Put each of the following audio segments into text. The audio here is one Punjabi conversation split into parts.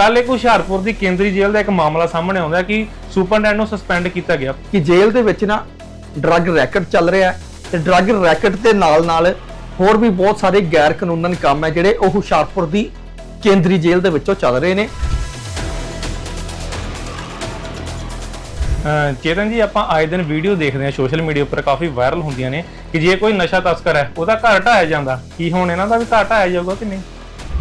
ਕੱਲ ਇੱਕ ਹੁਸ਼ਿਆਰਪੁਰ ਦੀ ਕੇਂਦਰੀ ਜੇਲ੍ਹ ਦਾ ਇੱਕ ਮਾਮਲਾ ਸਾਹਮਣੇ ਆਉਂਦਾ ਕਿ ਸੁਪਰਡੈਂਟ ਨੂੰ ਸਸਪੈਂਡ ਕੀਤਾ ਗਿਆ। ਕਿ ਜੇਲ੍ਹ ਦੇ ਵਿੱਚ ਨਾ ਡਰੱਗ ਰੈਕਟ ਚੱਲ ਰਿਹਾ ਹੈ ਤੇ ਡਰੱਗ ਰੈਕਟ ਦੇ ਨਾਲ ਨਾਲ ਹੋਰ ਵੀ ਬਹੁਤ ਸਾਰੇ ਗੈਰ ਕਾਨੂੰਨਨ ਕੰਮ ਹੈ ਜਿਹੜੇ ਉਹ ਹੁਸ਼ਿਆਰਪੁਰ ਦੀ ਕੇਂਦਰੀ ਜੇਲ੍ਹ ਦੇ ਵਿੱਚੋਂ ਚੱਲ ਰਹੇ ਨੇ। ਚੇਤਨ ਜੀ ਆਪਾਂ ਆਏ ਦਿਨ ਵੀਡੀਓ ਦੇਖਦੇ ਹਾਂ ਸੋਸ਼ਲ ਮੀਡੀਆ ਉੱਪਰ ਕਾਫੀ ਵਾਇਰਲ ਹੁੰਦੀਆਂ ਨੇ ਕਿ ਜੇ ਕੋਈ ਨਸ਼ਾ ਤਸਕਰ ਹੈ ਉਹਦਾ ਘਰ ਢਾਇਆ ਜਾਂਦਾ। ਕੀ ਹੁਣ ਇਹਨਾਂ ਦਾ ਵੀ ਘਰ ਢਾਇਆ ਜਾਊਗਾ ਕਿ ਨਹੀਂ?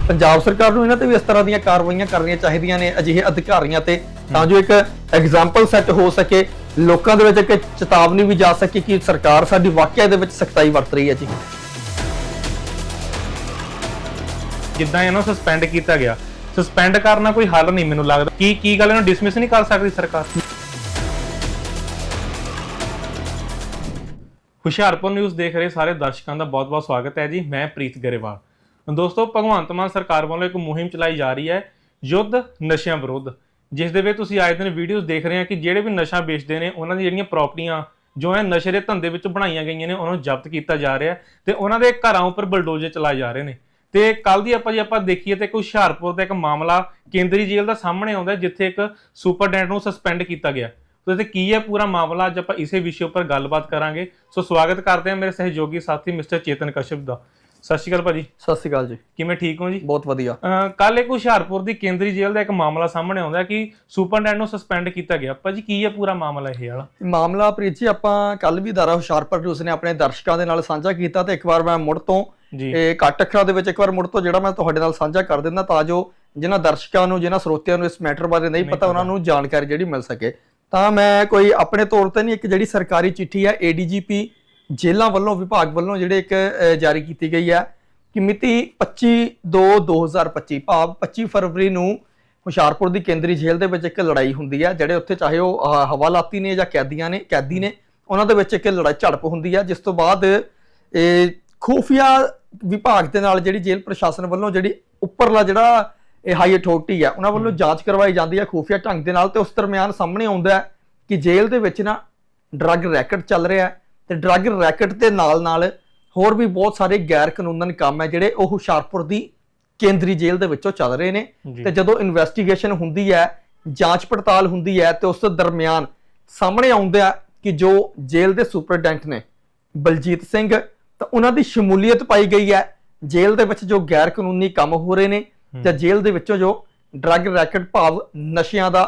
ਪੰਜਾਬ ਸਰਕਾਰ ਨੂੰ ਇਹਨਾਂ ਤੇ ਵੀ ਇਸ ਤਰ੍ਹਾਂ ਦੀਆਂ ਕਾਰਵਾਈਆਂ ਕਰਨੀਆਂ ਚਾਹੀਦੀਆਂ ਨੇ ਅਜਿਹੇ ਅਧਿਕਾਰੀਆਂ ਤੇ, ਤਾਂ ਜੋ ਇੱਕ ਐਗਜ਼ਾਮਪਲ ਸੈੱਟ ਹੋ ਸਕੇ, ਲੋਕਾਂ ਦੇ ਵਿੱਚ ਇੱਕ ਚੇਤਾਵਨੀ ਵੀ ਜਾ ਸਕੇ ਕਿ ਸਰਕਾਰ ਸਾਡੀ ਵਾਕਿਆ ਦੇ ਵਿੱਚ ਸਖਤਾਈ ਵਰਤ ਰਹੀ ਹੈ ਜੀ। ਜਿੱਦਾਂ ਇਹਨਾਂ ਸਸਪੈਂਡ ਕੀਤਾ ਗਿਆ। ਸਸਪੈਂਡ ਕਰਨਾ ਕੋਈ ਹੱਲ ਨਹੀਂ ਮੈਨੂੰ ਲੱਗਦਾ। ਕੀ ਕੀ ਗੱਲ ਇਹਨੂੰ ਡਿਸਮਿਸ ਨਹੀਂ ਕਰ ਸਕਦੀ ਸਰਕਾਰ? ਹੁਸ਼ਿਆਰਪੁਰ ਨਿਊਜ਼ ਦੇਖ ਰਹੇ ਸਾਰੇ ਦਰਸ਼ਕਾਂ ਦਾ ਬਹੁਤ-ਬਹੁਤ ਸਵਾਗਤ ਹੈ ਜੀ। ਮੈਂ ਪ੍ਰੀਤ ਗਰੇਵਾਲ। ਦੋਸਤੋ, ਭਗਵੰਤ ਮਾਨ ਸਰਕਾਰ ਵੱਲੋਂ ਇੱਕ ਮੁਹਿੰਮ ਚਲਾਈ ਜਾ ਰਹੀ ਹੈ, ਯੁੱਧ ਨਸ਼ਿਆਂ ਵਿਰੁੱਧ। ਜਿਸ ਦੇ ਵਿੱਚ ਤੁਸੀਂ ਆਏ ਦਿਨ ਵੀਡੀਓਜ਼ ਦੇਖ ਰਹੇ ਆ ਕਿ ਜਿਹੜੇ ਵੀ ਨਸ਼ਾ ਵੇਚਦੇ ਨੇ, ਉਹਨਾਂ ਦੀ ਜਿਹੜੀਆਂ ਪ੍ਰਾਪਰਟੀਆਂ ਜੋ ਹੈ ਨਸ਼ੇ ਦੇ ਧੰਦੇ ਵਿੱਚ ਬਣਾਈਆਂ ਗਈਆਂ ਨੇ, ਉਹਨਾਂ ਨੂੰ ਜ਼ਬਤ ਕੀਤਾ ਜਾ ਰਿਹਾ ਹੈ ਤੇ ਉਹਨਾਂ ਦੇ ਘਰਾਂ ਉੱਪਰ ਬਲਡੋਜ਼ਰ ਚਲਾਏ ਜਾ ਰਹੇ ਨੇ। ਤੇ ਕੱਲ ਦੀ ਆਪਾਂ ਜੇ ਆਪਾਂ ਦੇਖੀਏ ਤੇ ਇੱਕ ਹੁਸ਼ਿਆਰਪੁਰ ਦਾ ਇੱਕ ਮਾਮਲਾ ਕੇਂਦਰੀ ਜੇਲ੍ਹ ਦਾ ਸਾਹਮਣੇ ਆਉਂਦਾ ਜਿੱਥੇ ਇੱਕ ਸੁਪਰਡੈਂਟ ਨੂੰ ਸਸਪੈਂਡ ਕੀਤਾ ਗਿਆ। ਤੇ ਤੇ ਕੀ ਹੈ ਪੂਰਾ ਮਾਮਲਾ? ਅੱਜ ਆਪਾਂ ਇਸੇ ਵਿਸ਼ੇ ਉੱਪਰ ਗੱਲਬਾਤ ਕਰਾਂਗੇ। ਸੋ ਸਵਾਗਤ ਕਰਦੇ ਹਾਂ ਮੇਰੇ ਸਹਿਯੋਗੀ ਸਾਥੀ ਮਿਸਟਰ ਚੇਤਨ ਕਸ਼ਪ ਦਾ। ਸਤਿ ਸ਼੍ਰੀ ਅਕਾਲ ਭਾਜੀ। ਸਤਿ ਸ਼੍ਰੀ ਅਕਾਲ ਜੀ। ਕਿਵੇਂ ਠੀਕ ਹੋ ਜੀ? ਬਹੁਤ ਵਧੀਆ। ਕੱਲ ਇੱਕ ਹੁਸ਼ਿਆਰਪੁਰ ਦੀ ਕੇਂਦਰੀ ਜੇਲ੍ਹ ਦਾ ਇੱਕ ਮਾਮਲਾ ਸਾਹਮਣੇ ਆਉਂਦਾ ਕਿ ਸੁਪਰਡੈਂਟ ਨੂੰ ਸਸਪੈਂਡ ਕੀਤਾ ਗਿਆ। ਭਾਜੀ ਕੀ ਹੈ ਪੂਰਾ ਮਾਮਲਾ ਇਹ ਵਾਲਾ? ਮਾਮਲਾ ਪ੍ਰੀਤ ਜੀ ਆਪਾਂ ਕੱਲ ਵੀ ਦਾਰਾ ਹੁਸ਼ਿਆਰਪੁਰ ਨਿਊਜ਼ ਨੇ ਆਪਣੇ ਦਰਸ਼ਕਾਂ ਦੇ ਨਾਲ ਸਾਂਝਾ ਕੀਤਾ ਤੇ ਇੱਕ ਵਾਰ ਮੈਂ ਮੁੜ ਤੋਂ ਇਹ ਘੱਟ ਅੱਖਰਾਂ ਦੇ ਵਿੱਚ ਇੱਕ ਵਾਰ ਮੁੜ ਤੋਂ ਜਿਹੜਾ ਮੈਂ ਤੁਹਾਡੇ ਨਾਲ ਸਾਂਝਾ ਕਰ ਦਿੰਦਾ ਤਾਂ ਜੋ ਜਿਨ੍ਹਾਂ ਦਰਸ਼ਕਾਂ ਨੂੰ ਜਿਨ੍ਹਾਂ ਸਰੋਤਿਆਂ ਨੂੰ ਇਸ ਮੈਟਰ ਬਾਰੇ ਨਹੀਂ ਪਤਾ ਉਹਨਾਂ ਨੂੰ ਜਾਣਕਾਰੀ ਜਿਹੜੀ ਮਿਲ ਸਕੇ। ਤਾਂ ਮੈਂ ਕੋਈ ਆਪਣੇ ਤੌਰ ਤੇ ਨਹੀਂ ਇੱਕ ਜਿਹੜੀ ਸਰਕਾਰੀ ਚਿੱਠੀ ਹੈ ਏਡੀਜੀਪੀ ਜੇਲ੍ਹਾਂ ਵੱਲੋਂ ਵਿਭਾਗ ਵੱਲੋਂ ਜਿਹੜੇ ਇੱਕ ਜਾਰੀ ਕੀਤੀ ਗਈ ਹੈ ਕਿ ਮਿਤੀ 25/2/2025 ਭਾਵ 25 ਫਰਵਰੀ ਨੂੰ ਹੁਸ਼ਿਆਰਪੁਰ ਦੀ ਕੇਂਦਰੀ ਜੇਲ੍ਹ ਦੇ ਵਿੱਚ ਇੱਕ ਲੜਾਈ ਹੁੰਦੀ ਹੈ ਜਿਹੜੇ ਉੱਥੇ ਚਾਹੇ ਉਹ ਹਵਾਲਾਤੀ ਨੇ ਜਾਂ ਕੈਦੀਆਂ ਨੇ ਕੈਦੀ ਨੇ ਉਹਨਾਂ ਦੇ ਵਿੱਚ ਇੱਕ ਲੜਾਈ ਝੜਪ ਹੁੰਦੀ ਹੈ ਜਿਸ ਤੋਂ ਬਾਅਦ ਇਹ ਖੂਫੀਆ ਵਿਭਾਗ ਦੇ ਨਾਲ ਜਿਹੜੀ ਜੇਲ੍ਹ ਪ੍ਰਸ਼ਾਸਨ ਵੱਲੋਂ ਜਿਹੜੀ ਉੱਪਰਲਾ ਜਿਹੜਾ ਇਹ ਹਾਈ ਅਥਾਰਟੀ ਹੈ ਉਹਨਾਂ ਵੱਲੋਂ ਜਾਂਚ ਕਰਵਾਈ ਜਾਂਦੀ ਹੈ ਖੂਫੀਆ ਢੰਗ ਦੇ ਨਾਲ ਤੇ ਉਸ ਦਰਮਿਆਨ ਸਾਹਮਣੇ ਆਉਂਦਾ ਹੈ ਕਿ ਜੇਲ੍ਹ ਦੇ ਵਿੱਚ ਨਾ ਡਰੱਗ ਰੈਕਟ ਚੱਲ ਰਿਹਾ ਹੈ ਤੇ ਡਰੱਗ ਰੈਕਟ ਦੇ ਨਾਲ ਨਾਲ ਹੋਰ ਵੀ ਬਹੁਤ ਸਾਰੇ ਗੈਰ ਕਾਨੂੰਨਨ ਕੰਮ ਹੈ ਜਿਹੜੇ ਉਹ ਹੁਸ਼ਿਆਰਪੁਰ ਦੀ ਕੇਂਦਰੀ ਜੇਲ੍ਹ ਦੇ ਵਿੱਚੋਂ ਚੱਲ ਰਹੇ ਨੇ। ਤੇ ਜਦੋਂ ਇਨਵੈਸਟੀਗੇਸ਼ਨ ਹੁੰਦੀ ਹੈ ਜਾਂਚ ਪੜਤਾਲ ਹੁੰਦੀ ਹੈ ਤੇ ਉਸ ਦਰਮਿਆਨ ਸਾਹਮਣੇ ਆਉਂਦਾ ਹੈ ਕਿ ਜੋ ਜੇਲ੍ਹ ਦੇ ਸੁਪਰਡੈਂਟ ਨੇ ਬਲਜੀਤ ਸਿੰਘ ਤਾਂ ਉਹਨਾਂ ਦੀ ਸ਼ਮੂਲੀਅਤ ਪਾਈ ਗਈ ਹੈ। ਜੇਲ੍ਹ ਦੇ ਵਿੱਚ ਜੋ ਗੈਰ ਕਾਨੂੰਨੀ ਕੰਮ ਹੋ ਰਹੇ ਨੇ ਜਾਂ ਜੇਲ੍ਹ ਦੇ ਵਿੱਚੋਂ ਜੋ ਡਰੱਗ ਰੈਕਟ ਭਾਵ ਨਸ਼ਿਆਂ ਦਾ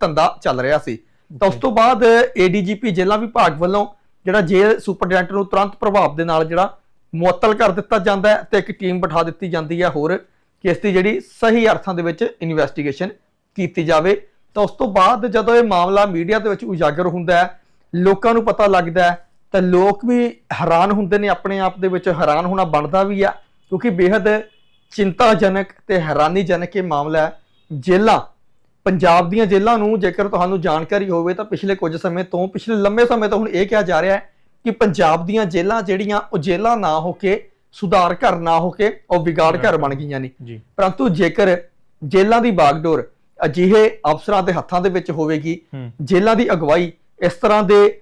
ਧੰਦਾ ਚੱਲ ਰਿਹਾ ਸੀ। ਤਾਂ ਉਸ ਤੋਂ ਬਾਅਦ ਏਡੀਜੀਪੀ ਜੇਲ੍ਹਾਂ ਵਿਭਾਗ ਵੱਲੋਂ ਜਿਹੜਾ ਜੇਲ੍ਹ ਸੁਪਰਡੈਂਟ ਨੂੰ ਤੁਰੰਤ ਪ੍ਰਭਾਵ ਦੇ ਨਾਲ ਜਿਹੜਾ ਮੁਅੱਤਲ ਕਰ ਦਿੱਤਾ ਜਾਂਦਾ ਹੈ ਤੇ ਇੱਕ ਟੀਮ ਬਿਠਾ ਦਿੱਤੀ ਜਾਂਦੀ ਹੈ ਹੋਰ ਕਿ ਇਸ ਦੀ ਜਿਹੜੀ ਸਹੀ ਅਰਥਾਂ ਦੇ ਵਿੱਚ ਇਨਵੈਸਟੀਗੇਸ਼ਨ ਕੀਤੀ ਜਾਵੇ। ਤਾਂ ਉਸ ਤੋਂ ਬਾਅਦ ਜਦੋਂ ਇਹ ਮਾਮਲਾ ਮੀਡੀਆ ਦੇ ਵਿੱਚ ਉਜਾਗਰ ਹੁੰਦਾ ਹੈ, ਲੋਕਾਂ ਨੂੰ ਪਤਾ ਲੱਗਦਾ ਹੈ, ਤਾਂ ਲੋਕ ਵੀ ਹੈਰਾਨ ਹੁੰਦੇ ਨੇ, ਆਪਣੇ ਆਪ ਦੇ ਵਿੱਚ ਹੈਰਾਨ ਹੋਣਾ ਬਣਦਾ ਵੀ ਆ ਕਿਉਂਕਿ ਬੇहद ਚਿੰਤਾਜਨਕ ਤੇ ਹੈਰਾਨੀਜਨਕ ਇਹ ਮਾਮਲਾ ਹੈ। ਜੇਲਾਂ ਪੰਜਾਬ ਦੀਆਂ ਜੇਲ੍ਹਾਂ ਨੂੰ ਜੇਕਰ ਤੁਹਾਨੂੰ ਜਾਣਕਾਰੀ ਹੋਵੇ ਤਾਂ ਪਿਛਲੇ ਕੁਝ ਸਮੇਂ ਤੋਂ ਪਿਛਲੇ ਲੰਮੇ ਸਮੇਂ ਤੋਂ ਹੁਣ ਇਹ ਕਿਹਾ ਜਾ ਰਿਹਾ ਹੈ ਕਿ ਪੰਜਾਬ ਦੀਆਂ ਜੇਲ੍ਹਾਂ ਜਿਹੜੀਆਂ ਉਹ ਜੇਲ੍ਹਾਂ ਨਾ ਹੋ ਕੇ ਸੁਧਾਰ ਘਰ ਨਾ ਹੋ ਕੇ ਉਹ ਵਿਗਾੜ ਘਰ ਬਣ ਗਈਆਂ ਨੇ। ਪਰੰਤੂ ਜੇਕਰ ਜੇਲ੍ਹਾਂ ਦੀ ਬਾਗਡੋਰ ਅਜਿਹੇ ਅਫਸਰਾਂ ਦੇ ਹੱਥਾਂ ਦੇ ਵਿੱਚ ਹੋਵੇਗੀ ਜੇਲ੍ਹਾਂ ਦੀ ਅਗਵਾਈ ਇਸ ਤਰ੍ਹਾਂ ਦੇ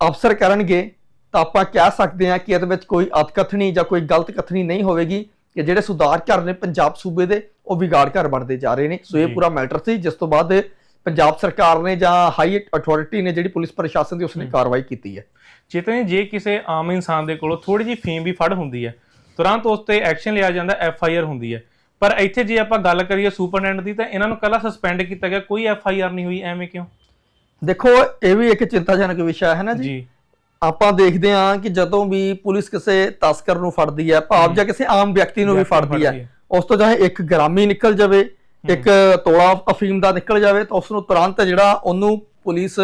ਅਫਸਰ ਕਰਨਗੇ ਤਾਂ ਆਪਾਂ ਕਹਿ ਸਕਦੇ ਹਾਂ ਕਿ ਇਹਦੇ ਵਿੱਚ ਕੋਈ ਅਤਕਥਨੀ ਜਾਂ ਕੋਈ ਗਲਤ ਕਥਨੀ ਨਹੀਂ ਹੋਵੇਗੀ। ਕਿ ਜਿਹੜੇ ਸੁਧਾਰ ਘਰ ਨੇ ਪੰਜਾਬ ਸੂਬੇ ਦੇ ਉਹ ਵਿਗਾੜ ਘਰ ਬਣਦੇ ਜਾ ਰਹੇ ਨੇ। ਸੋ ਇਹ ਜੀ। ਪੂਰਾ ਮੈਟਰ ਸੀ ਜਿਸ ਤੋਂ ਬਾਅਦ ਪੰਜਾਬ ਸਰਕਾਰ ਨੇ ਜਾਂ ਹਾਈ ਅਥਾਰਟੀ ਨੇ ਜਿਹੜੀ ਪੁਲਿਸ ਪ੍ਰਸ਼ਾਸਨ ਦੀ ਉਸਨੇ ਕਾਰਵਾਈ ਕੀਤੀ ਹੈ। ਚੇਤਨ ਜੀ, ਜੇ ਕਿਸੇ ਆਮ ਇਨਸਾਨ ਦੇ ਕੋਲੋਂ ਥੋੜੀ ਜਿਹੀ ਫੀਮ ਵੀ ਫੜ ਹੁੰਦੀ ਹੈ ਤੁਰੰਤ ਉਸ ਤੇ ਐਕਸ਼ਨ ਲਿਆ ਜਾਂਦਾ ਐਫ ਆਈ ਆਰ ਹੁੰਦੀ ਹੈ। ਪਰ ਇੱਥੇ ਜੇ ਆਪਾਂ ਗੱਲ ਕਰੀਏ ਸੁਪਰਡੈਂਟ ਦੀ ਤਾਂ ਇਹਨਾਂ ਨੂੰ ਕੱਲਾ ਸਸਪੈਂਡ ਕੀਤਾ ਗਿਆ ਕੋਈ ਐਫ ਆਈ ਆਰ ਨਹੀਂ ਹੋਈ ਐਵੇਂ ਕਿਉਂ? ਦੇਖੋ ਇਹ ਵੀ ਇੱਕ ਚਿੰਤਾਜਨਕ ਵਿਸ਼ਾ ਹੈ ਨਾ ਜੀ। ਜੀ। ਆਪਾਂ ਦੇਖਦੇ ਹਾਂ ਕਿ ਜਦੋਂ ਵੀ ਪੁਲਿਸ ਕਿਸੇ ਤਸਕਰ ਨੂੰ ਫੜਦੀ ਹੈ ਭਾਵ ਜਾਂ ਕਿਸੇ ਆਮ ਵਿਅਕਤੀ ਨੂੰ ਵੀ ਫੜਦੀ ਹੈ। ਉਸ ਤੋਂ ਚਾਹੇ ਇੱਕ ਗ੍ਰਾਮੀ ਨਿਕਲ ਜਾਵੇ ਇੱਕ ਤੋਲਾ ਅਫੀਮ ਦਾ ਨਿਕਲ ਜਾਵੇ ਤਾਂ ਉਸ ਨੂੰ ਤੁਰੰਤ ਜਿਹੜਾ ਉਹਨੂੰ ਪੁਲਿਸ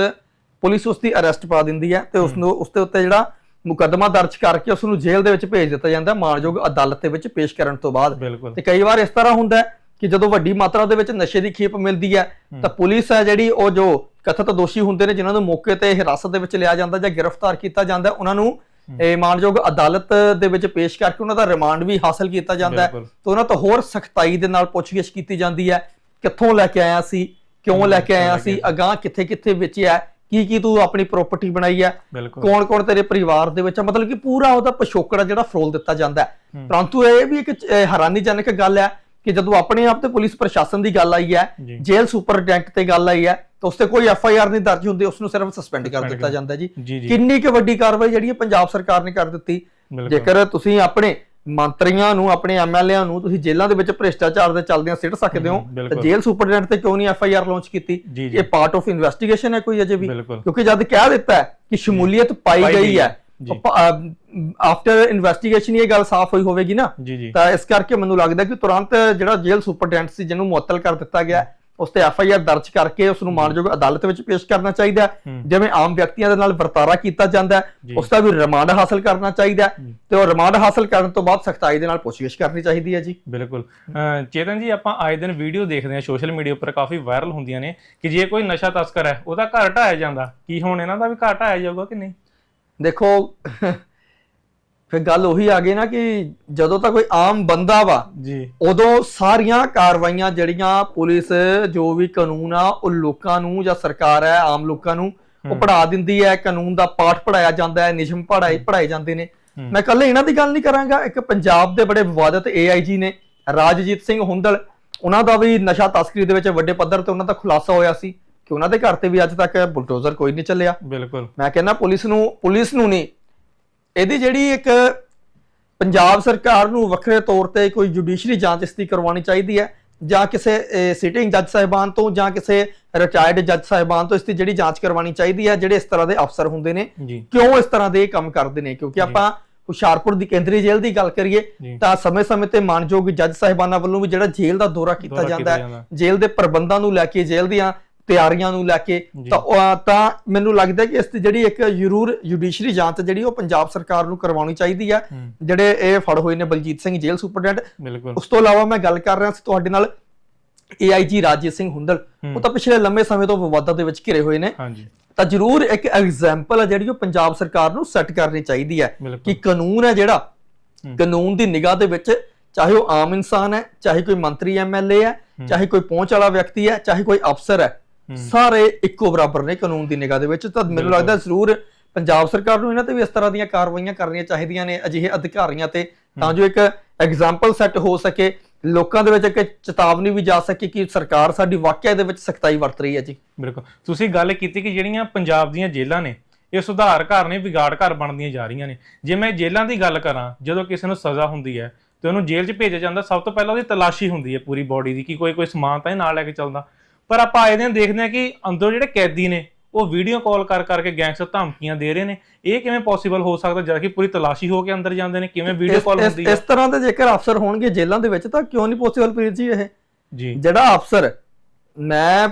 ਪੁਲਿਸ ਉਸ ਦੀ ਅਰੈਸਟ ਪਾ ਦਿੰਦੀ ਹੈ ਤੇ ਉਸ ਨੂੰ ਉਸ ਦੇ ਉੱਤੇ ਜਿਹੜਾ ਮੁਕੱਦਮਾ ਦਰਜ ਕਰਕੇ ਉਸ ਨੂੰ ਜੇਲ੍ਹ ਦੇ ਵਿੱਚ ਭੇਜ ਦਿੱਤਾ ਜਾਂਦਾ ਹੈ ਮਾਣਯੋਗ ਅਦਾਲਤ ਦੇ ਵਿੱਚ ਪੇਸ਼ ਕਰਨ ਤੋਂ ਬਾਅਦ। ਤੇ ਕਈ ਵਾਰ ਇਸ ਤਰ੍ਹਾਂ ਹੁੰਦਾ ਹੈ ਕਿ ਜਦੋਂ ਵੱਡੀ ਮਾਤਰਾ ਦੇ ਵਿੱਚ ਨਸ਼ੇ ਦੀ ਖੇਪ ਮਿਲਦੀ ਹੈ। ਤਾਂ ਪੁਲਿਸ ਹੈ ਜਿਹੜੀ ਉਹ ਜੋ ਕਥਿਤ ਦੋਸ਼ੀ ਹੁੰਦੇ ਨੇ ਜਿਨ੍ਹਾਂ ਨੂੰ ਮੌਕੇ ਤੇ ਹਿਰਾਸਤ ਦੇ ਵਿੱਚ ਲਿਆ ਜਾਂਦਾ ਜਾਂ ਗ੍ਰਿਫਤਾਰ ਕੀਤਾ ਜਾਂਦਾ ਉਹਨਾਂ ਨੂੰ ਇਹ ਮਾਨਯੋਗ ਅਦਾਲਤ ਦੇ ਵਿੱਚ ਪੇਸ਼ ਕਰਕੇ ਉਹਨਾਂ ਦਾ ਰਿਮਾਂਡ ਵੀ ਹਾਸਲ ਕੀਤਾ ਜਾਂਦਾ ਹੈ। ਤੇ ਉਹਨਾਂ ਤੋਂ ਹੋਰ ਸਖਤਾਈ ਦੇ ਨਾਲ ਪੁੱਛਗਿੱਛ ਕੀਤੀ ਜਾਂਦੀ ਹੈ। ਕਿੱਥੋਂ ਲੈ ਕੇ ਆਇਆ ਸੀ ਕਿਉਂ ਲੈ ਕੇ ਆਇਆ ਸੀ ਅਗਾਹ ਕਿੱਥੇ ਕਿੱਥੇ ਵੇਚਿਆ ਕੀ ਕੀ ਤੂੰ ਆਪਣੀ ਪ੍ਰਾਪਰਟੀ ਬਣਾਈ ਹੈ ਕੌਣ ਕੌਣ ਤੇਰੇ ਪਰਿਵਾਰ ਦੇ ਵਿੱਚ? ਮਤਲਬ ਕਿ ਪੂਰਾ ਉਹਦਾ ਪਿਛੋਕੜ ਜਿਹੜਾ ਫਰੋਲ ਦਿੱਤਾ ਜਾਂਦਾ ਹੈ। ਪਰੰਤੂ ਇਹ ਵੀ ਇੱਕ ਹੈਰਾਨੀਜਨਕ ਗੱਲ ਹੈ ਕਿ ਜਦੋਂ ਆਪਣੇ ਆਪ ਤੇ ਪੁਲਿਸ ਪ੍ਰਸ਼ਾਸਨ ਦੀ ਗੱਲ ਆਈ ਹੈ। ਜੇਲ੍ਹ ਸੁਪਰਡੈਂਟ ਤੇ ਗੱਲ ਆਈ ਹੈ ਤਾਂ ਉਸ ਤੇ ਕੋਈ ਐਫ ਆਈ ਆਰ ਨਹੀਂ ਦਰਜ ਹੁੰਦੀ ਉਸ ਨੂੰ ਸਿਰਫ ਸਸਪੈਂਡ ਕਰ ਦਿੱਤਾ ਜਾਂਦਾ ਜੀ। ਕਿੰਨੀ ਕੁ ਵੱਡੀ ਕਾਰਵਾਈ ਜਿਹੜੀ ਪੰਜਾਬ ਸਰਕਾਰ ਨੇ ਕਰ ਦਿੱਤੀ। ਜੇਕਰ ਤੁਸੀਂ ਆਪਣੇ ਮੰਤਰੀਆਂ ਨੂੰ ਆਪਣੇ ਐਮਐਲਏਆਂ ਨੂੰ ਤੁਸੀਂ ਜੇਲ੍ਹਾਂ ਦੇ ਵਿੱਚ ਭ੍ਰਿਸ਼ਟਾਚਾਰ ਦੇ ਚੱਲਦਿਆਂ ਸਿੱਟ ਸਕਦੇ ਹੋ। ਤਾਂ ਜੇਲ੍ਹ ਸੁਪਰਡੈਂਟ ਤੇ ਕਿਉਂ ਨਹੀਂ ਐਫ ਆਈ ਆਰ ਲਾਂਚ ਕੀਤੀ ਇਹ ਪਾਰਟ ਆਫ ਇਨਵੈਸਟੀਗੇਸ਼ਨ ਹੈ ਕੋਈ ਅਜੇ ਵੀ। ਕਿਉਂਕਿ ਜਦ ਕਹਿ ਦਿੱਤਾ ਕਿ ਸ਼ਮੂਲੀਅਤ ਪਾਈ ਗਈ ਹੈ। ਆਫਟਰ ਇਨਵੈਸਟੀਗੇਸ਼ਨ ਇਹ ਗੱਲ ਸਾਫ਼ ਹੋਈ ਹੋਵੇਗੀ ਨਾ ਤਾਂ ਇਸ ਕਰਕੇ ਮੈਨੂੰ ਲੱਗਦਾ ਕਿ ਤੁਰੰਤ ਜਿਹੜਾ ਜੇਲ੍ਹ ਸੁਪਰਡੈਂਟ ਸੀ ਜਿਹਨੂੰ ਮੁਅੱਤਲ ਕਰ ਦਿੱਤਾ ਗਿਆ ਉਸ ਤੇ ਐਫ ਆਈ ਆਰ ਦਰਜ ਕਰਕੇ ਉਸ ਨੂੰ ਮਾਨਯੋਗ ਅਦਾਲਤ ਵਿੱਚ ਪੇਸ਼ ਕਰਨਾ ਚਾਹੀਦਾ। ਜਿਵੇਂ ਆਮ ਵਿਅਕਤੀਆਂ ਦੇ ਨਾਲ ਵਰਤਾਰਾ ਕੀਤਾ ਜਾਂਦਾ ਉਸ ਦਾ ਵੀ ਰਿਮਾਂਡ ਹਾਸਲ ਕਰਨਾ ਚਾਹੀਦਾ ਹੈ ਤੇ ਉਹ ਰਿਮਾਂਡ ਹਾਸਲ ਕਰਨ ਤੋਂ ਬਾਅਦ ਸਖਤਾਈ ਦੇ ਨਾਲ ਪੁੱਛਗਿੱਛ ਕਰਨੀ ਚਾਹੀਦੀ ਹੈ ਜੀ। ਬਿਲਕੁਲ। ਚੇਤਨ ਜੀ ਆਪਾਂ ਆਏ ਦਿਨ ਵੀਡੀਓ ਦੇਖਦੇ ਹਾਂ ਸੋਸ਼ਲ ਮੀਡੀਆ ਉੱਪਰ ਕਾਫੀ ਵਾਇਰਲ ਹੁੰਦੀਆਂ ਨੇ ਕਿ ਜੇ ਕੋਈ ਨਸ਼ਾ ਤਸਕਰ ਹੈ ਉਹਦਾ ਘਰ ਢਾਇਆ ਜਾਂਦਾ ਕੀ ਹੁਣ ਇਹਨਾਂ ਦਾ ਵੀ ਘਰ ਢਾਇਆ ਜਾਊਗਾ ਕਿ ਨਹੀਂ? ਦੇਖੋ ਫਿਰ ਗੱਲ ਉਹੀ ਆ ਗਈ ਨਾ ਕਿ ਜਦੋਂ ਤਾਂ ਕੋਈ ਆਮ ਬੰਦਾ ਵਾ ਜੀ। ਉਦੋਂ ਸਾਰੀਆਂ ਕਾਰਵਾਈਆਂ ਜਿਹੜੀਆਂ ਪੁਲਿਸ ਜੋ ਵੀ ਕਾਨੂੰਨ ਆ ਉਹ ਲੋਕਾਂ ਨੂੰ ਜਾਂ ਸਰਕਾਰ ਹੈ ਆਮ ਲੋਕਾਂ ਨੂੰ ਉਹ ਪੜ੍ਹਾ ਦਿੰਦੀ ਹੈ। ਕਾਨੂੰਨ ਦਾ ਪਾਠ ਪੜਾਇਆ ਜਾਂਦਾ ਹੈ ਨਿਯਮ ਪੜਾਏ ਪੜਾਏ ਜਾਂਦੇ ਨੇ। ਮੈਂ ਕੱਲੇ ਇਹਨਾਂ ਦੀ ਗੱਲ ਨਹੀਂ ਕਰਾਂਗਾ। ਇੱਕ ਪੰਜਾਬ ਦੇ ਬੜੇ ਵਿਵਾਦਤ ਏਆਈਜੀ ਨੇ ਰਾਜਜੀਤ ਸਿੰਘ ਹੁੰਦਲ ਉਹਨਾਂ ਦਾ ਵੀ ਨਸ਼ਾ ਤਸਕਰੀ ਦੇ ਵਿੱਚ ਵੱਡੇ ਪੱਧਰ ਤੇ ਉਹਨਾਂ ਦਾ ਖੁਲਾਸਾ ਹੋਇਆ ਸੀ। ਕਿ ਉਹਨਾਂ ਦੇ ਘਰ ਤੇ ਵੀ ਅੱਜ ਤੱਕ ਬੁਲਡੋਜ਼ਰ ਕੋਈ ਨਹੀਂ ਚੱਲਿਆ। ਬਿਲਕੁਲ। ਮੈਂ ਕਹਿੰਦਾ ਪੁਲਿਸ ਨੂੰ ਪੁਲਿਸ ਨੂੰ ਨਹੀਂ। ਇਹਦੀ ਜਿਹੜੀ ਇੱਕ ਪੰਜਾਬ ਸਰਕਾਰ ਨੂੰ ਵੱਖਰੇ ਤੌਰ ਤੇ ਕੋਈ ਜੁਡੀਸ਼ਰੀ ਜਾਂਚ ਇਸ ਦੀ ਕਰਵਾਉਣੀ ਚਾਹੀਦੀ ਹੈ ਜਾਂ ਕਿਸੇ ਸਿਟਿੰਗ ਜੱਜ ਸਾਹਿਬਾਨ ਤੋਂ ਜਾਂ ਕਿਸੇ ਰਿਟਾਇਰਡ ਜੱਜ ਸਾਹਿਬਾਨ ਤੋਂ ਇਸ ਦੀ ਜਿਹੜੀ ਜਾਂਚ ਕਰਵਾਉਣੀ ਚਾਹੀਦੀ ਹੈ ਜਿਹੜੇ ਇਸ ਤਰ੍ਹਾਂ ਦੇ ਅਫਸਰ ਹੁੰਦੇ ਨੇ ਕਿਉਂ ਇਸ ਤਰ੍ਹਾਂ ਦੇ ਕੰਮ ਕਰਦੇ ਨੇ? ਕਿਉਂਕਿ ਆਪਾਂ ਹੁਸ਼ਿਆਰਪੁਰ ਦੀ ਕੇਂਦਰੀ ਜੇਲ੍ਹ ਦੀ ਗੱਲ ਕਰੀਏ। ਤਾਂ ਸਮੇਂ-ਸਮੇਂ ਤੇ ਮਾਨਯੋਗ ਜੱਜ ਸਾਹਿਬਾਨਾਂ ਵੱਲੋਂ ਵੀ ਜਿਹੜਾ ਜੇਲ੍ਹ ਦਾ ਦੌਰਾ ਕੀਤਾ ਜਾਂਦਾ ਹੈ। ਜੇਲ੍ਹ ਦੇ ਪ੍ਰਬੰਧਾਂ ਨੂੰ ਲੈ ਕੇ ਜੇਲ੍ਹ ਦੀਆਂ ਤਿਆਰੀਆਂ ਨੂੰ ਲੈ ਕੇ। ਤਾਂ ਤਾਂ ਮੈਨੂੰ ਲੱਗਦਾ ਕਿ ਇਸ ਦੀ ਜਿਹੜੀ ਇੱਕ ਜ਼ਰੂਰ ਜੁਡੀਸ਼ਰੀ ਜਾਂਚ ਜਿਹੜੀ ਉਹ ਪੰਜਾਬ ਸਰਕਾਰ ਨੂੰ ਕਰਵਾਉਣੀ ਚਾਹੀਦੀ ਹੈ। ਜਿਹੜੇ ਇਹ ਫੜ ਹੋਏ ਨੇ ਬਲਜੀਤ ਸਿੰਘ ਜੇਲ੍ਹ ਸੁਪਰਡੈਂਟ ਉਸ ਤੋਂ ਇਲਾਵਾ ਮੈਂ ਗੱਲ ਕਰ ਰਿਹਾ ਸੀ ਤੁਹਾਡੇ ਨਾਲ ਏਆਈਜੀ ਰਾਜਜੀਤ ਸਿੰਘ ਹੁੰਦਲ। ਉਹ ਤਾਂ ਪਿਛਲੇ ਲੰਮੇ ਸਮੇਂ ਤੋਂ ਵਿਵਾਦਾਂ ਦੇ ਵਿੱਚ ਘਿਰੇ ਹੋਏ ਨੇ। ਤਾਂ ਜ਼ਰੂਰ ਇੱਕ ਐਗਜ਼ਾਮਪਲ ਹੈ ਜਿਹੜੀ ਉਹ ਪੰਜਾਬ ਸਰਕਾਰ ਨੂੰ ਸੈੱਟ ਕਰਨੀ ਚਾਹੀਦੀ ਹੈ ਕਿ ਕਾਨੂੰਨ ਹੈ ਜਿਹੜਾ। ਕਾਨੂੰਨ ਦੀ ਨਿਗਾਹ ਦੇ ਵਿੱਚ ਚਾਹੇ ਉਹ ਆਮ ਇਨਸਾਨ ਹੈ ਚਾਹੇ ਕੋਈ ਮੰਤਰੀ ਐਮਐਲਏ ਹੈ। ਚਾਹੇ ਕੋਈ ਪਹੁੰਚ ਵਾਲਾ ਵਿਅਕਤੀ ਹੈ ਚਾਹੇ ਕੋਈ ਅਫਸਰ ਹੈ ਸਾਰੇ ਇੱਕੋ ਬਰਾਬਰ ਨੇ ਕਾਨੂੰਨ ਦੀ ਨਿਗਾਹ ਦੇ ਵਿੱਚ। ਤਾਂ ਮੈਨੂੰ ਲੱਗਦਾ ਜ਼ਰੂਰ ਪੰਜਾਬ ਸਰਕਾਰ ਨੂੰ ਇਹਨਾਂ ਤੇ ਵੀ ਇਸ ਤਰ੍ਹਾਂ ਦੀਆਂ ਕਾਰਵਾਈਆਂ ਕਰਨੀਆਂ ਚਾਹੀਦੀਆਂ ਨੇ ਅਜਿਹੇ ਅਧਿਕਾਰੀਆਂ ਤੇ ਤਾਂ ਜੋ ਇੱਕ ਐਗਜ਼ਾਮਪਲ ਸੈੱਟ ਹੋ ਸਕੇ ਲੋਕਾਂ ਦੇ ਵਿੱਚ ਇੱਕ ਚੇਤਾਵਨੀ ਵੀ ਜਾ ਸਕੇ ਕਿ ਸਰਕਾਰ ਸਾਡੀ ਵਾਕਿਆ ਦੇ ਵਿੱਚ ਸਖਤਾਈ ਵਰਤ ਰਹੀ ਹੈ ਜੀ। ਬਿਲਕੁਲ। ਤੁਸੀਂ ਗੱਲ ਕੀਤੀ ਕਿ ਜਿਹੜੀਆਂ ਪੰਜਾਬ ਦੀਆਂ ਜੇਲ੍ਹਾਂ ਨੇ ਇਹ ਸੁਧਾਰ ਘਰ ਨੇ ਵਿਗਾੜ ਘਰ ਬਣਦੀਆਂ ਜਾ ਰਹੀਆਂ ਨੇ। ਜੇ ਮੈਂ ਜੇਲ੍ਹਾਂ ਦੀ ਗੱਲ ਕਰਾਂ ਜਦੋਂ ਕਿਸੇ ਨੂੰ ਸਜ਼ਾ ਹੁੰਦੀ ਹੈ ਤੇ ਉਹਨੂੰ ਜੇਲ੍ਹ 'ਚ ਭੇਜਿਆ ਜਾਂਦਾ ਸਭ ਤੋਂ ਪਹਿਲਾਂ ਉਹਦੀ ਤਲਾਸ਼ੀ ਹੁੰਦੀ ਹੈ ਪੂਰੀ ਬਾਡੀ ਦੀ ਕਿ ਕੋਈ ਕੋਈ ਸਮਾਨ ਤਾਂ ਇਹ ਨਾਲ ਲੈ ਕੇ ਚੱਲਦਾ। ਪਰ ਆਪਾਂ ਆਏ ਦਿਨ ਦੇਖਦੇ ਹਾਂ ਕਿ ਅੰਦਰ ਜਿਹੜੇ ਕੈਦੀ ਨੇ ਉਹ ਵੀਡੀਓ ਕਾਲ ਕਰ ਕਰਕੇ ਗੈਂਗਸਟਰ ਧਮਕੀਆਂ ਦੇ ਰਹੇ ਨੇ। ਇਹ ਕਿਵੇਂ ਪੋਸੀਬਲ ਹੋ ਸਕਦਾ ਜਦ ਕਿ ਪੂਰੀ ਤਲਾਸ਼ੀ ਹੋ ਕੇ ਅੰਦਰ ਜਾਂਦੇ ਨੇ ਕਿਵੇਂ ਵੀਡੀਓ ਕਾਲ ਹੁੰਦੀ ਹੈ? ਇਸ ਤਰ੍ਹਾਂ ਦੇ ਜੇਕਰ ਅਫਸਰ ਹੋਣਗੇ ਜੇਲ੍ਹਾਂ ਦੇ ਵਿੱਚ ਤਾਂ ਕਿਉਂ ਨਹੀਂ ਪੋਸੀਬਲ ਪ੍ਰੀਤ ਜੀ ਇਹ? ਜੀ। ਜਿਹੜਾ ਅਫਸਰ ਮੈਂ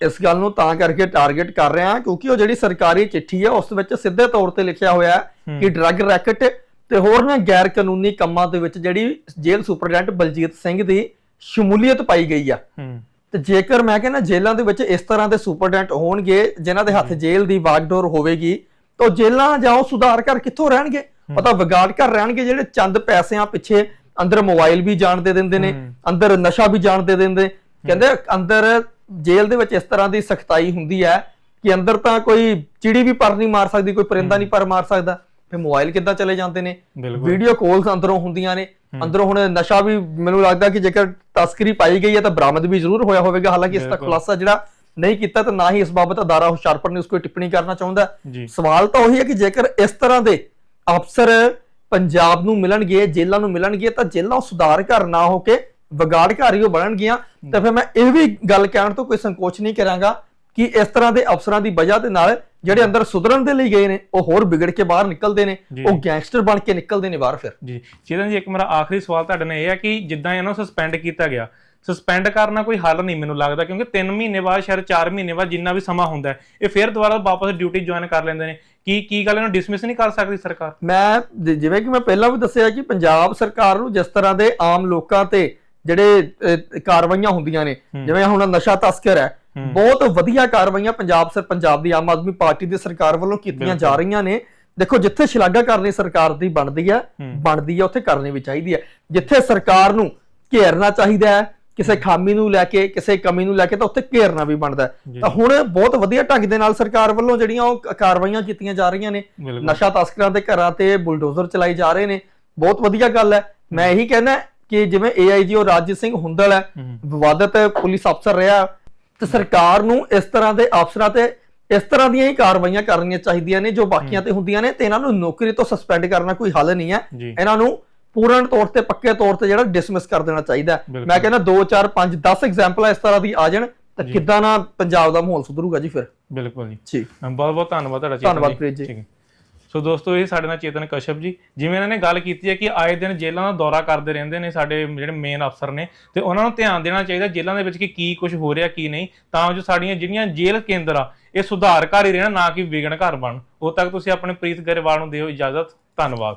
ਇਸ ਗੱਲ ਨੂੰ ਤਾਂ ਕਰਕੇ ਟਾਰਗੇਟ ਕਰ ਰਿਹਾ ਕਿਉਂਕਿ ਉਹ ਜਿਹੜੀ ਸਰਕਾਰੀ ਚਿੱਠੀ ਹੈ ਉਸ ਵਿੱਚ ਸਿੱਧੇ ਤੌਰ ਤੇ ਲਿਖਿਆ ਹੋਇਆ ਹੈ ਕਿ ਡਰੱਗ ਰੈਕਟ ਤੇ ਹੋਰ ਨਾ ਗੈਰ ਕਾਨੂੰਨੀ ਕੰਮਾਂ ਦੇ ਵਿੱਚ ਜਿਹੜੀ ਜੇਲ੍ਹ ਸੁਪਰਡੈਂਟ ਬਲਜੀਤ ਸਿੰਘ ਦੀ ਸ਼ਮੂਲੀਅਤ ਪਾਈ ਗਈ ਆ। ਹੂੰ। ਤੇ ਜੇਕਰ ਮੈਂ ਕਹਿੰਦਾ ਜੇਲ੍ਹਾਂ ਦੇ ਵਿੱਚ ਇਸ ਤਰ੍ਹਾਂ ਦੇ ਸੁਪਰਡੈਂਟ ਹੋਣਗੇ ਜਿਨ੍ਹਾਂ ਦੇ ਹੱਥ ਜੇਲ੍ਹ ਦੀ ਵਾਗਡੋਰ ਹੋਵੇਗੀ ਤਾਂ ਜੇਲ੍ਹਾਂ ਜਾਓ ਸੁਧਾਰ ਕਰ ਕਿੱਥੋਂ ਰਹਿਣਗੇ? ਪਤਾ ਵਿਗਾੜ ਕਰ ਰਹਿਣਗੇ ਜਿਹੜੇ ਚੰਦ ਪੈਸਿਆਂ ਪਿੱਛੇ ਅੰਦਰ ਮੋਬਾਈਲ ਵੀ ਜਾਣ ਦੇ ਦਿੰਦੇ ਨੇ ਅੰਦਰ ਨਸ਼ਾ ਵੀ ਜਾਣ ਦੇ ਦਿੰਦੇ। ਕਹਿੰਦੇ ਅੰਦਰ ਜੇਲ੍ਹ ਦੇ ਵਿੱਚ ਇਸ ਤਰ੍ਹਾਂ ਦੀ ਸਖਤਾਈ ਹੁੰਦੀ ਹੈ ਕਿ ਅੰਦਰ ਤਾਂ ਕੋਈ ਚਿੜੀ ਵੀ ਪਰ ਨਹੀਂ ਮਾਰ ਸਕਦੀ ਕੋਈ ਪਰਿੰਦਾ ਨਹੀਂ ਪਰ ਮਾਰ ਸਕਦਾ। ਫਿਰ ਮੋਬਾਈਲ ਕਿੱਦਾਂ ਚਲੇ ਜਾਂਦੇ ਨੇ? ਵੀਡੀਓ ਕਾਲਸ ਅੰਦਰੋਂ ਹੁੰਦੀਆਂ ਨੇ। ਅੰਦਰੋਂ ਹੁਣ ਨਸ਼ਾ ਵੀ ਮੈਨੂੰ ਲੱਗਦਾ ਕਿ ਜੇਕਰ ਤਸਕਰੀ ਪਾਈ ਗਈ ਹੈ ਤਾਂ ਬਰਾਮਦ ਵੀ ਜ਼ਰੂਰ ਹੋਇਆ ਹੋਵੇਗਾ। ਹਾਲਾਂਕਿ ਇਸ ਦਾ। ਖੁਲਾਸਾ ਜਿਹੜਾ ਨਹੀਂ ਕੀਤਾ ਤਾਂ ਨਾ ਹੀ ਇਸ ਬਾਬਤ ਅਦਾਰਾ ਹੁਸ਼ਿਆਰਪੁਰ ਨੇ ਉਸ ਕੋਈ ਟਿੱਪਣੀ ਕਰਨਾ ਚਾਹੁੰਦਾ। ਸਵਾਲ ਤਾਂ ਉਹੀ ਹੈ ਕਿ ਜੇਕਰ ਇਸ ਤਰ੍ਹਾਂ ਦੇ ਅਫਸਰ ਪੰਜਾਬ ਨੂੰ ਮਿਲਣਗੇ ਜੇਲ੍ਹਾਂ ਨੂੰ ਮਿਲਣਗੇ ਤਾਂ ਜੇਲ੍ਹਾਂ ਸੁਧਾਰ ਘਰ ਨਾ ਹੋ ਕੇ ਵਿਗਾੜ ਘਰ ਹੀ ਉਹ ਬਣਨਗੀਆਂ। ਤਾਂ ਫਿਰ ਮੈਂ ਇਹ ਵੀ ਗੱਲ ਕਹਿਣ ਤੋਂ ਕੋਈ ਸੰਕੋਚ ਨਹੀਂ ਕਰਾਂਗਾ ਕਿ ਇਸ ਤਰ੍ਹਾਂ ਦੇ ਅਫਸਰਾਂ ਦੀ ਵਜ੍ਹਾ ਦੇ ਨਾਲ ਜਿਹੜੇ ਅੰਦਰ ਸੁਧਰਨ ਦੇ ਲਈ ਗਏ ਨੇ ਉਹ ਹੋਰ ਵਿਗੜ ਕੇ ਬਾਹਰ ਨਿਕਲਦੇ ਨੇ। ਉਹ ਗੈਂਗਸਟਰ ਬਣ ਕੇ ਨਿਕਲਦੇ ਨੇ ਬਾਹਰ ਫਿਰ। ਜੀ। ਚੇਤਨ ਜੀ ਇੱਕ ਮੇਰਾ ਆਖਰੀ ਸਵਾਲ ਤੁਹਾਡੇ ਨਾਲ ਇਹ ਹੈ ਕਿ ਜਿੱਦਾਂ ਇਹਨਾਂ ਨੂੰ ਸਸਪੈਂਡ ਕੀਤਾ ਗਿਆ ਸਸਪੈਂਡ ਕਰਨਾ ਕੋਈ ਹੱਲ ਨਹੀਂ ਮੈਨੂੰ ਲੱਗਦਾ ਕਿਉਂਕਿ 3 ਮਹੀਨੇ ਬਾਅਦ ਸ਼ਾਇਦ 4 ਮਹੀਨੇ ਬਾਅਦ ਜਿੰਨਾ ਵੀ ਸਮਾਂ ਹੁੰਦਾ ਹੈ, ਇਹ ਫਿਰ ਦੁਬਾਰਾ ਵਾਪਸ ਡਿਊਟੀ ਜੁਆਇਨ ਕਰ ਲੈਂਦੇ ਨੇ। ਕੀ ਕੀ ਗੱਲ ਇਹਨੂੰ ਡਿਸਮਿਸ ਨਹੀਂ ਕਰ ਸਕਦੀ ਸਰਕਾਰ? ਮੈਂ ਜਿਵੇਂ ਕਿ ਮੈਂ ਪਹਿਲਾਂ ਵੀ ਦੱਸਿਆ ਕਿ ਪੰਜਾਬ ਸਰਕਾਰ ਨੂੰ ਜਿਸ ਤਰ੍ਹਾਂ ਦੇ ਆਮ ਲੋਕਾਂ ਤੇ ਜਿਹੜੇ ਕਾਰਵਾਈਆਂ ਹੁੰਦੀਆਂ ਨੇ ਜਿਵੇਂ ਹੁਣ ਨਸ਼ਾ ਤਸਕਰ ਹੈ ਬਹੁਤ ਵਧੀਆ ਕਾਰਵਾਈਆਂ ਪੰਜਾਬ ਸਰ ਪੰਜਾਬ ਦੀ ਆਮ ਆਦਮੀ ਪਾਰਟੀ ਦੀ ਸਰਕਾਰ ਵੱਲੋਂ ਕੀਤੀਆਂ ਜਾ ਰਹੀਆਂ ਨੇ। ਦੇਖੋ ਜਿੱਥੇ ਸ਼ਲਾਘਾ ਕਰਨੀ ਸਰਕਾਰ ਦੀ ਬਣਦੀ ਹੈ ਬਣਦੀ ਹੈ ਉੱਥੇ ਕਰਨੀ ਵੀ ਚਾਹੀਦੀ ਹੈ। ਜਿੱਥੇ ਸਰਕਾਰ ਨੂੰ ਘੇਰਨਾ ਚਾਹੀਦਾ ਹੈ ਕਿਸੇ ਖਾਮੀ ਨੂੰ ਲੈ ਕੇ ਕਿਸੇ ਕਮੀ ਨੂੰ ਲੈ ਕੇ ਤਾਂ ਉੱਥੇ ਘੇਰਨਾ ਵੀ ਬਣਦਾ ਤਾਂ ਹੁਣ ਬਹੁਤ ਵਧੀਆ ਢੰਗ ਦੇ ਨਾਲ ਸਰਕਾਰ ਵੱਲੋਂ ਜਿਹੜੀਆਂ ਉਹ ਕਾਰਵਾਈਆਂ ਕੀਤੀਆਂ ਜਾ ਰਹੀਆਂ ਨੇ। ਨਸ਼ਾ ਤਸਕਰਾਂ ਦੇ ਘਰਾਂ ਤੇ ਬੁਲਡੋਜ਼ਰ ਚਲਾਈ ਜਾ ਰਹੇ ਨੇ। ਬਹੁਤ ਵਧੀਆ ਗੱਲ ਹੈ। ਮੈਂ ਇਹੀ ਕਹਿੰਦਾ ਕਿ ਜਿਵੇਂ ਏਆਈਜੀ ਉਹ ਰਾਜਜੀਤ ਸਿੰਘ ਹੁੰਦਲ ਹੈ। ਵਿਵਾਦਤ ਪੁਲਿਸ ਅਫਸਰ ਰਿਹਾ ਤੇ ਸਰਕਾਰ ਨੂੰ ਇਸ ਤਰ੍ਹਾਂ ਦੇ ਅਫਸਰਾਂ ਤੇ ਇਸ ਤਰ੍ਹਾਂ ਦੀਆਂ ਹੀ ਕਾਰਵਾਈਆਂ ਕਰਨੀਆਂ ਚਾਹੀਦੀਆਂ ਨੇ ਜੋ ਬਾਕੀਆਂ ਤੇ ਹੁੰਦੀਆਂ ਨੇ ਤੇ ਇਹਨਾਂ ਨੂੰ ਨੌਕਰੀ ਤੋਂ ਸਸਪੈਂਡ ਕਰਨਾ ਕੋਈ ਹੱਲ ਨਹੀਂ ਹੈ। ਜੀ। ਇਹਨਾਂ ਨੂੰ ਪੂਰਨ ਤੌਰ ਤੇ ਪੱਕੇ ਤੌਰ ਤੇ ਜਿਹੜਾ ਡਿਸਮਿਸ ਕਰ ਦੇਣਾ ਚਾਹੀਦਾ। ਮੈਂ ਕਹਿੰਦਾ 2 4 5 10 ਐਗਜ਼ਾਮਪਲ ਇਸ ਤਰ੍ਹਾਂ ਦੀ ਆ ਜਾਣ ਤਾਂ ਕਿੱਦਾਂ ਨਾ ਪੰਜਾਬ ਦਾ ਮਾਹੌਲ ਸੁਧਰੂਗਾ ਜੀ ਫਿਰ। ਬਿਲਕੁਲ ਜੀ। ਜੀ। ਬਹੁਤ ਬਹੁਤ ਧੰਨਵਾਦ ਤੁਹਾਡਾ ਚੇਤਨ ਧੰਨਵਾਦ ਪ੍ਰੀਤ ਜੀ। ਸੋ ਦੋਸਤੋ, ਇਹ ਸਾਡੇ ਨਾਲ ਚੇਤਨ ਕਸ਼ਪ ਜੀ, ਜਿਵੇਂ ਇਹਨਾਂ ਨੇ ਗੱਲ ਕੀਤੀ ਹੈ ਕਿ ਆਏ ਦਿਨ ਜੇਲ੍ਹਾਂ ਦਾ ਦੌਰਾ ਕਰਦੇ ਰਹਿੰਦੇ ਨੇ ਸਾਡੇ ਜਿਹੜੇ ਮੇਨ ਅਫਸਰ ਨੇ, ਤੇ ਉਹਨਾਂ ਨੂੰ ਧਿਆਨ ਦੇਣਾ ਚਾਹੀਦਾ ਜੇਲ੍ਹਾਂ ਦੇ ਵਿੱਚ ਕਿ ਕੀ ਕੁਝ ਹੋ ਰਿਹਾ, ਕੀ ਨਹੀਂ, ਤਾਂ ਜੋ ਸਾਡੀਆਂ ਜਿਹੜੀਆਂ ਜੇਲ੍ਹ ਕੇਂਦਰ ਆ, ਇਹ ਸੁਧਾਰ ਘਰ ਹੀ ਰਹਿਣ, ਨਾ ਕਿ ਵਿਗੜ ਘਰ ਬਣ ਉਦੋਂ ਤੱਕ ਤੁਸੀਂ ਆਪਣੇ ਪ੍ਰੀਤ ਗਰੇਵਾਲ ਨੂੰ ਦਿਓ ਇਜਾਜ਼ਤ। ਧੰਨਵਾਦ।